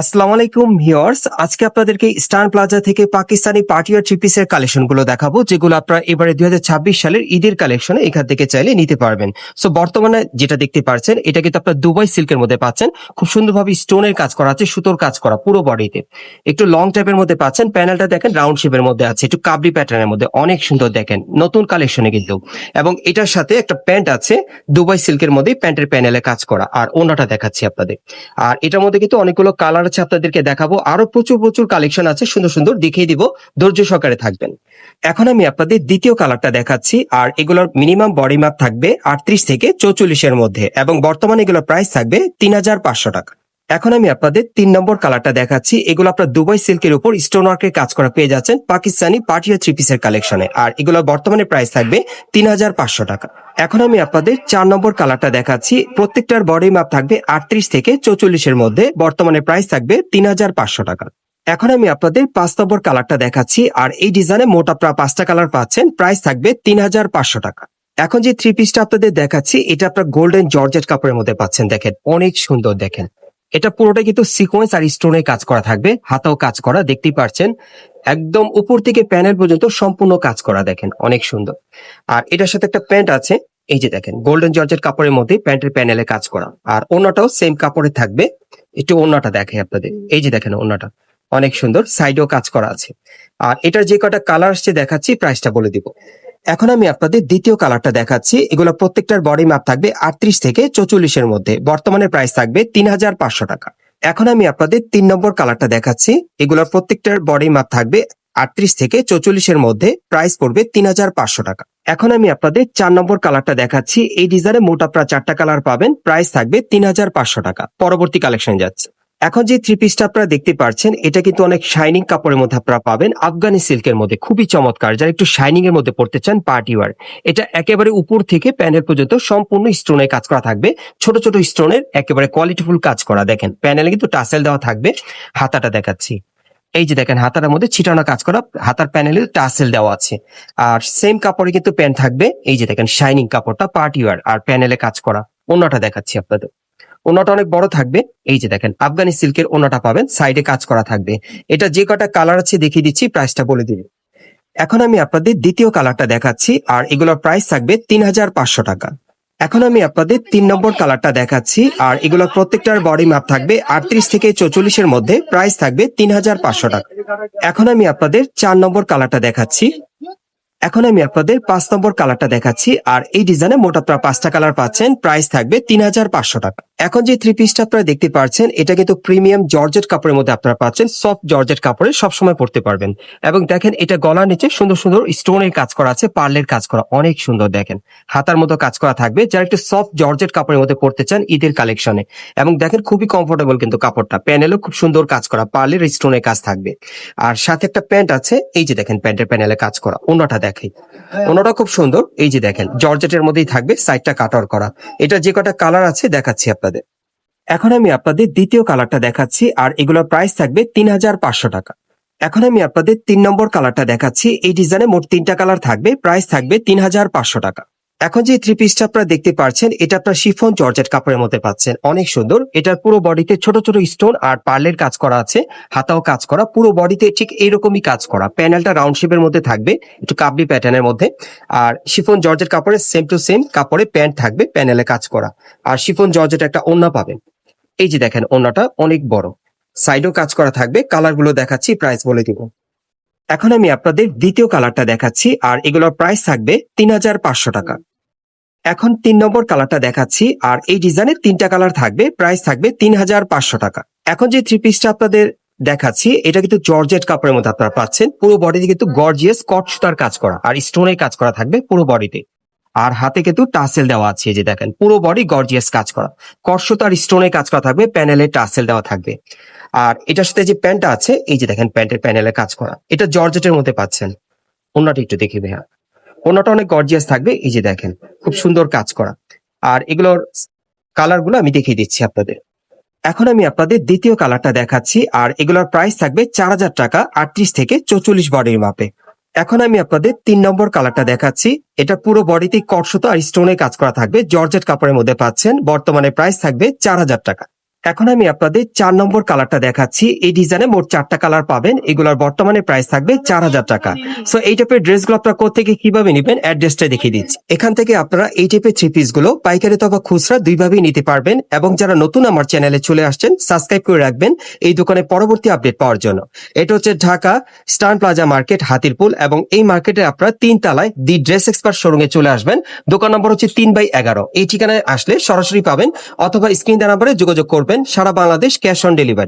আসসালামু আলাইকুম ভিউয়ার্স। আজকে আপনাদেরকে স্টার প্লাজা থেকে পাকিস্তানি পার্টি আর কালেকশনগুলো দেখাবো, যেগুলো আপনারা এবারে দুই হাজার ছাব্বিশ সালের ঈদের কালেকশনে এখান থেকে চাইলে নিতে পারবেন। সো বর্তমানে যেটা দেখতে পাচ্ছেন, এটা কিন্তু আপনার দুবাই সিল্কের মধ্যে পাচ্ছেন। খুব সুন্দরভাবে স্টোনের কাজ করা আছে, সুতোর কাজ করা পুরো বডিতে। একটু লং টাইপের মধ্যে পাচ্ছেন, প্যানেলটা দেখেন রাউন্ড শেপের মধ্যে আছে, একটু কাবলি প্যাটার্নের মধ্যে অনেক সুন্দর দেখেন, নতুন কালেকশনে কিন্তু। এবং এটার সাথে একটা প্যান্ট আছে, দুবাই সিল্কের মধ্যে প্যান্টের প্যানেলে কাজ করা, আর ওনাটা দেখাচ্ছি আপনাদের। আর এটার মধ্যে কিন্তু অনেকগুলো কালার আছে আপনাদেরকে দেখাবো। আরও প্রচুর প্রচুর কালেকশন আছে। সুন্দর সুন্দর দেখিয়ে দিব। ধৈর্য সহকারে থাকবেন। এখন আমি আপনাদের দ্বিতীয় কালারটা দেখাচ্ছি। আর এগুলোর মিনিমাম বডি মাপ থাকবে আটত্রিশ থেকে চৌচল্লিশের মধ্যে। এবং বর্তমানে এগুলোর প্রাইস থাকবে তিন হাজার পাঁচশো টাকা। এখন আমি আপনাদের তিন নম্বর কালারটা দেখাচ্ছি। এগুলো আপনার দুবাই সিল্কের উপর স্টোন ওয়ার্কের কাজ করা পেয়ে যাচ্ছেন পাকিস্তানি পার্টিয়া থ্রি পিসের কালেকশনে আর এগুলো বর্তমানে প্রাইস থাকবে তিন হাজার পাঁচশো টাকা। এখন আমি আপনাদের চার নম্বর কালারটা দেখাচ্ছি। প্রত্যেকটার বডি মাপ থাকবে আটত্রিশ থেকে চৌচল্লিশের মধ্যে। বর্তমানে প্রাইস থাকবে তিন হাজার পাঁচশো টাকা। এখন আমি আপনাদের পাঁচ নম্বর কালারটা দেখাচ্ছি। আর এই ডিজাইনে মোটা প্রায় পাঁচটা কালার পাচ্ছেন। প্রাইস থাকবে তিন হাজার পাঁচশো টাকা। এখন যে থ্রি পিসটা আপনাদের দেখাচ্ছি, এটা আপনার গোল্ডেন জর্জেট কাপড়ের মধ্যে পাচ্ছেন। দেখেন, অনেক সুন্দর দেখেন। এটা পুরোটাই কিন্তু সিকোয়েন্স আর স্টোনে কাজ করা থাকবে। হাতাও কাজ করা, দেখতেই পারছেন। একদম উপর থেকে প্যানেল পর্যন্ত সম্পূর্ণ কাজ করা দেখেন, অনেক সুন্দর। আর এটার সাথে একটা প্যান্ট আছে, এই যে দেখেন গোল্ডেন জর্জের কাপড়ের মধ্যে প্যান্টের প্যানেলে কাজ করা। আর ওনাটাও সেম কাপড়ে থাকবে। একটু ওনাটা দেখে আপনাদের। এই যে দেখেন ওনাটা অনেক সুন্দর সাইডেও কাজ করা আছে। আর এটার যে কটা কালার আসছে দেখাচ্ছি প্রাইসটা বলে দিব। এখন আমি আপনাদের দ্বিতীয় কালারটা দেখাচ্ছি। এগুলো প্রত্যেকটার বডি মাপ থাকবে আটত্রিশ থেকে চৌচল্লিশের মধ্যে। বর্তমানে প্রাইস থাকবে তিন হাজার পাঁচশো টাকা। এখন আমি আপনাদের তিন নম্বর কালারটা দেখাচ্ছি। এগুলোর প্রত্যেকটার বডি মাপ থাকবে আটত্রিশ থেকে চৌচল্লিশের মধ্যে। প্রাইস পড়বে তিন হাজার পাঁচশো টাকা। এখন আমি আপনাদের চার নম্বর কালারটা দেখাচ্ছি। এই ডিজাইনে মোটা প্রায় চারটা কালার পাবেন। প্রাইস থাকবে তিন হাজার পাঁচশো টাকা। পরবর্তী কালেকশন যাচ্ছে। এখন যে থ্রি পিসটা আপনারা দেখতে পাচ্ছেন এটা কিন্তু অনেক শাইনিং কাপড়ের মধ্যে আপনারা পাবেন। আফগানি সিল্কের মধ্যে, খুবই চমৎকার। যারা একটু শাইনিং এর মধ্যে পড়তে চান পার্টি ওয়ার এটা একেবারে উপর থেকে প্যানেল পর্যন্ত সম্পূর্ণ স্টোনের কাজ করা থাকবে। ছোট ছোট স্টোনের একেবারে কোয়ালিটিফুল কাজ করা। দেখেন প্যানেলে কিন্তু টাসেল দেওয়া থাকবে। হাতাটা দেখাচ্ছি। এই যে দেখেন হাতার মধ্যে ছিটানো কাজ করা, হাতার প্যানেলে টাসেল দেওয়া আছে। আর সেম কাপড়ে কিন্তু প্যান্ট থাকবে। এই যে দেখেন শাইনিং কাপড়টা পার্টি ওয়ার আর প্যানেলে কাজ করা। অন্যটা দেখাচ্ছি আপনাদের। ওনাটা অনেক বড় থাকবে। এই যে দেখেন, আফগানি সিল্কের ওনাটা পাবেন সাইডে কাজ করা থাকবে। এটা যে কটা কালার আছে দেখিয়ে দিচ্ছি প্রাইসটা বলে দিন এখন আমি আপনাদের দ্বিতীয় কালারটা দেখাচ্ছি, আর এগুলোর প্রাইস থাকবে তিন হাজার পাঁচশো টাকা। এখন আমি আপনাদের তিন নম্বর কালারটা দেখাচ্ছি, আর এগুলোর প্রত্যেকটার বডি মাপ থাকবে আটত্রিশ থেকে চৌচল্লিশের মধ্যে প্রাইস থাকবে তিন হাজার পাঁচশো টাকা। এখন আমি আপনাদের চার নম্বর কালারটা দেখাচ্ছি। এখন আমি আপনাদের পাঁচ নম্বর কালারটা দেখাচ্ছি, আর এই ডিজাইনে মোটা পাঁচটা কালার পাচ্ছেন প্রাইস থাকবে তিন হাজার পাঁচশো টাকা। এখন যে থ্রি পিসটা আপনারা দেখতে পাচ্ছেন এটা কিন্তু প্রিমিয়াম জর্জেট কাপড়ের মধ্যে আপনারা পাচ্ছেন সফট জর্জেট কাপড়ে সবসময় পড়তে পারবেন। এবং দেখেন এটা গলার নিচে সুন্দর সুন্দর স্টোনের কাজ করা আছে পার্লের কাজ করা অনেক সুন্দর দেখেন। হাতার মতো কাজ করা থাকবে যারা একটু সফট জর্জেট কাপড়ের মধ্যে পড়তে চান ঈদের কালেকশনে এবং দেখেন খুবই কমফোর্টেবল কিন্তু কাপড়টা প্যানেলও খুব সুন্দর কাজ করা পার্লের স্টোনের কাজ থাকবে। আর সাথে একটা প্যান্ট আছে এই যে দেখেন প্যান্টের প্যানেলে কাজ করা অন্যটা দেখাই। অন্যটা খুব সুন্দর এই যে দেখেন জর্জেটের মধ্যেই থাকবে সাইডটা কাটার করা। এটা যে কটা কালার আছে দেখাচ্ছি আপনাদের। এখন আমি আপনাদের দ্বিতীয় কালারটা দেখাচ্ছি, আর এগুলোর প্রাইস থাকবে তিন হাজার পাঁচশো টাকা। এখন আমি আপনাদের তিন নম্বর কালারটা দেখাচ্ছি, এই ডিজাইনে মোট তিনটা কালার থাকবে প্রাইস থাকবে তিন হাজার পাঁচশো টাকা। এখন যে থ্রি পিসটা আপনারা দেখতে পাচ্ছেন, এটা আপনার শিফন জর্জেট কাপড়ের মধ্যে পাচ্ছেন। অনেক সুন্দর। এটার পুরো বডিতে ছোট ছোট স্টোন আর পার্লের কাজ করা আছে। হাতাও কাজ করা। পুরো বডিতে ঠিক এইরকমই কাজ করা। প্যানেলটা রাউন্ড শেপের মধ্যে থাকবে। একটু কাবলি প্যাটার্নের মধ্যে। আর শিফন জর্জেট কাপড়ের সেম টু সেম কাপড়ে প্যান্ট থাকবে প্যানেলে কাজ করা। আর শিফন জর্জেট একটা ওন্না পাবেন। এই যে দেখেন ওন্নাটা অনেক বড়। সাইডও কাজ করা থাকবে। কালারগুলো দেখাচ্ছি প্রাইস বলে দিব। এখন আমি আপনাদের দ্বিতীয় কালারটা দেখাচ্ছি। আর এগুলোর প্রাইস থাকবে তিন হাজার পাঁচশো টাকা। এখন তিন নম্বর কালারটা দেখাচ্ছি, আর এই ডিজাইনের তিনটা কালার থাকবে প্রাইস থাকবে তিন হাজার পাঁচশো টাকা। এখন যে থ্রি পিসটা আপনাদের দেখাচ্ছি, এটা কিন্তু জর্জেট কাপড়ের মধ্যে আপনারা পাচ্ছেন, পুরো বডিতে কিন্তু গর্জিয়াস কট সুতার কাজ করা, আর স্টোনের কাজ করা থাকবে পুরো বডিতে আর হাতে কিন্তু টাসেল দেওয়া আছে যে দেখেন, পুরো বডি গর্জিয়াস কাজ করা। কর্ষতার স্টোনে কাজ করা থাকবে প্যানেলে টাসেল দেওয়া থাকবে। আর এটার সাথে যে প্যান্টটা আছে, এই যে দেখেন প্যান্টের প্যানেলে কাজ করা। এটা জর্জেটের মধ্যে পাচ্ছেন। অন্যটা একটু দেখি ভাইয়া। অন্যটা অনেক গর্জিয়াস থাকবে। এই যে দেখেন, খুব সুন্দর কাজ করা। আর এগুলোর কালারগুলো আমি দেখিয়ে দিচ্ছি আপনাদের। এখন আমি আপনাদের দ্বিতীয় কালারটা দেখাচ্ছি, আর এগুলোর প্রাইস থাকবে চার হাজার টাকা আটত্রিশ থেকে চৌচল্লিশ বডির মাপে। এখন আমি আপনাদের তিন নম্বর কালারটা দেখাচ্ছি। এটা পুরো বডিতে কটসত আর স্টোনে কাজ করা থাকবে। জর্জেট কাপড়ের মধ্যে পাচ্ছেন। বর্তমানে প্রাইস থাকবে চার হাজার টাকা। এখন আমি আপনাদের চার নম্বর কালারটা দেখাচ্ছি। এই ডিজাইনে মোট চারটা কালার পাবেন। এগুলোর বর্তমানে প্রাইস থাকবে চার হাজার টাকা। সো এই টাইপের ড্রেসগুলো আপনারা কোথেকে কীভাবে নেবেন অ্যাড্রেসটা দেখিয়ে দিচ্ছি। এখান থেকে আপনারা এই টাইপের থ্রি পিসগুলো পাইকারি অথবা খুচরা দুইভাবেই নিতে পারবেন এবং যারা নতুন আমার চ্যানেলে চলে আসছেন সাবস্ক্রাইব করে রাখবেন এই দোকানে পরবর্তী আপডেট পাওয়ার জন্য। এটা হচ্ছে Dhaka star plaza market, Hatirpool এবং এই মার্কেটে আপনারা তিন তালায় দি ড্রেস এক্সপার্ট শোরুমে চলে আসবেন। দোকান নম্বর হচ্ছে তিন বাই এগারো। এই ঠিকানায় আসলে সরাসরি পাবেন অথবা স্ক্রিন নাম্বারে যোগাযোগ করবেন। সারা বাংলাদেশ ক্যাশ অন ডেলিভারি।